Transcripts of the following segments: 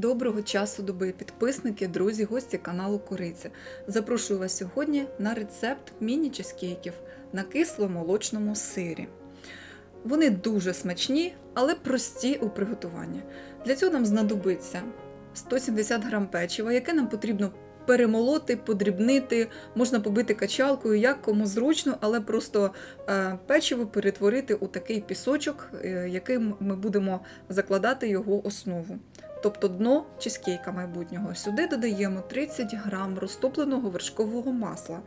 Доброго часу доби, підписники, друзі, гості каналу Куриця. Запрошую вас сьогодні на рецепт міні-чизкейків на кисломолочному сирі. Вони дуже смачні, але прості у приготуванні. Для цього нам знадобиться 170 грам печива, яке нам потрібно перемолоти, подрібнити, можна побити качалкою, як кому зручно, але просто е, печиво перетворити у такий пісочок, е, яким ми будемо закладати його основу. Тобто дно чизкейка майбутнього. Сюди додаємо 30 грам розтопленого вершкового масла,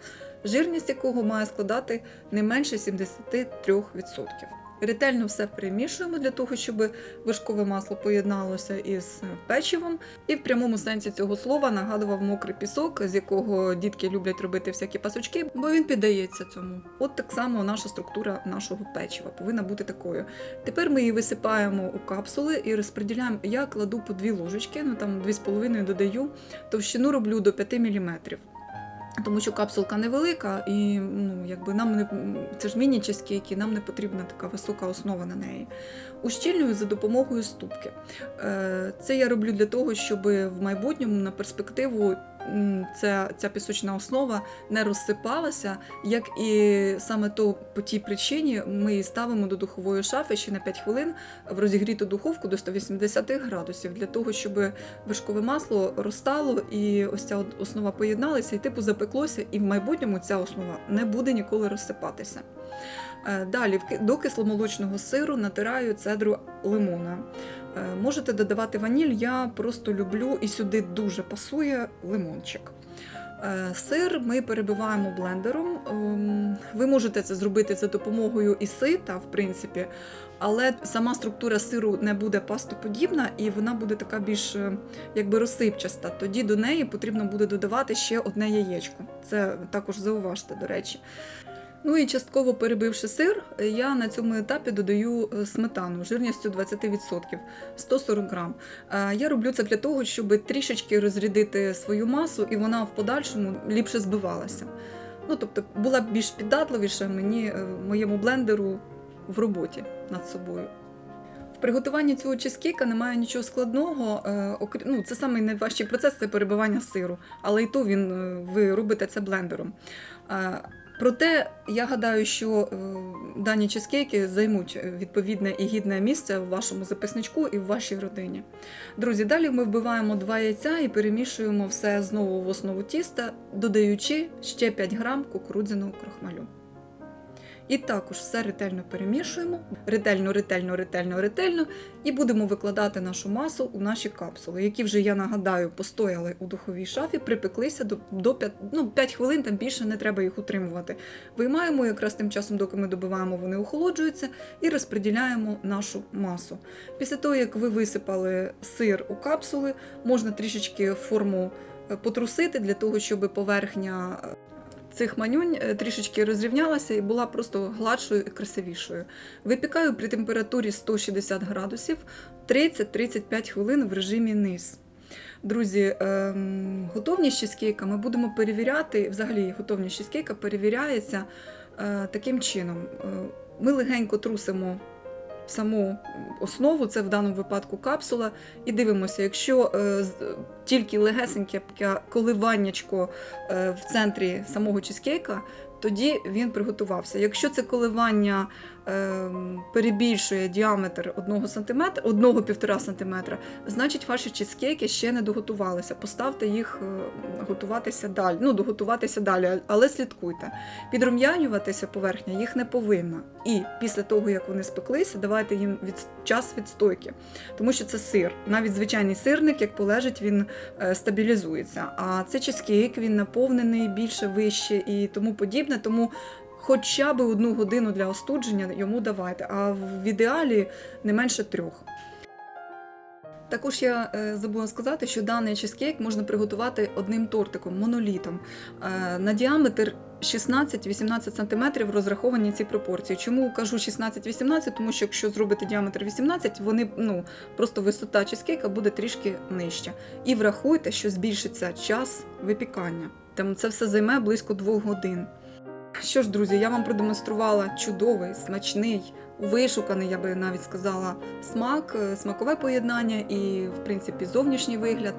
жирність якого має складати не менше 73%. Ретельно все перемішуємо для того, щоб вершкове масло поєдналося із печивом, і в прямому сенсі цього слова нагадував мокрий пісок, з якого дітки люблять робити всякі пасочки, бо він піддається цьому. От так само наша структура нашого печива повинна бути такою. Тепер ми її висипаємо у капсули і розподіляємо. Я кладу по дві ложечки, ну там 2,5 додаю, товщину роблю до 5 мм. Тому що капсулка невелика, і ну, якби нам не це ж міні-чизкейки, нам не потрібна така висока основа на неї. Ущільнюю за допомогою ступки. Е, Це я роблю для того, щоб в майбутньому на перспективу ця, ця пісочна основа не розсипалася, як і саме то по тій причині ми її ставимо до духової шафи ще на 5 хвилин в розігріту духовку до 180 градусів, для того, щоб вершкове масло розтало і ось ця основа поєдналася, і типу запеклося, і в майбутньому ця основа не буде ніколи розсипатися. Е, Далі до кисломолочного сиру натираю цедру лимона. Е, Можете додавати ваніль, я просто люблю і сюди дуже пасує лимончик. Е, Сир ми перебиваємо блендером. Ем, Ви можете це зробити за допомогою і сита, в принципі, але сама структура сиру не буде пастоподібна і вона буде така більш якби розсипчаста. Тоді до неї потрібно буде додавати ще одне яєчко. Це також зауважте, до речі. Ну і частково перебивши сир, я на цьому етапі додаю е, сметану жирністю 20%, 140 грам. Е, Я роблю це для того, щоб трішечки розрядити свою масу, і вона в подальшому ліпше збивалася. Ну, тобто була б більш піддатливіша мені е, моєму блендеру в роботі над собою. В приготуванні цього чизкейка немає нічого складного. е, Ну, це самий найважчий процес це перебивання сиру, але і то він е, ви робите це блендером. Проте я гадаю, що е, дані чизкейки займуть е, відповідне і гідне місце в вашому записничку і в вашій родині. Друзі, далі ми вбиваємо два яйця і перемішуємо все знову в основу тіста, додаючи ще 5 грам кукурудзяного крохмалю. І також все ретельно перемішуємо, ретельно, ретельно, ретельно, ретельно, і будемо викладати нашу масу у наші капсули, які вже, я нагадаю, постояли у духовій шафі, припеклися до, до 5, ну, 5 хвилин, там більше не треба їх утримувати. Виймаємо якраз тим часом, доки ми добиваємо, вони охолоджуються, і розподіляємо нашу масу. Після того, як ви висипали сир у капсули, можна трішечки форму е, потрусити для того, щоб поверхня е, цих манюнь е, трішечки розрівнялася і була просто гладшою і красивішою. Випікаю при температурі 160 градусів 30-35 хвилин в режимі низ. Друзі, ем, готовність чизкейка ми будемо перевіряти, взагалі готовність чизкейка перевіряється е, таким чином. Е, Ми легенько трусимо саму основу, це в даному випадку капсула, і дивимося, якщо е, тільки легесеньке коливаннячко е, в центрі самого чизкейка, тоді він приготувався. Якщо це коливання е, перебільшує діаметр 1 см, 1-1,5 см, значить ваші чизкейки ще не доготувалися. Поставте їх е, готуватися далі. Ну, доготуватися далі, але слідкуйте. Підрум'янюватися поверхня їх не повинна. І після того, як вони спеклися, давайте їм від, час відстойки. Тому що це сир. Навіть звичайний сирник, як полежить, він е, стабілізується. А це чизкейк, він наповнений більше, вище і тому подібне. Тому хоча б одну годину для остудження йому давайте, а в ідеалі не менше трьох. Також я е, забула сказати, що даний чизкейк можна приготувати одним тортиком, монолітом. Е, на діаметр 16-18 см розраховані ці пропорції. Чому кажу 16-18? Тому що якщо зробити діаметр 18, вони ну просто висота чизкейка буде трішки нижча. І врахуйте, що збільшиться час випікання. Тому це все займе близько 2 годин. Що ж, друзі, я вам продемонструвала чудовий, смачний, вишуканий, я би навіть сказала, смак, е, смакове поєднання і, в принципі, зовнішній вигляд.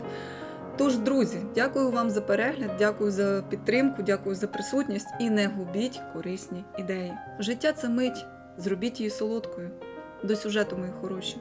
Тож, друзі, дякую вам за перегляд, дякую за підтримку, дякую за присутність і не губіть корисні ідеї. Життя це мить, зробіть її солодкою. До сюжету, мої хороші.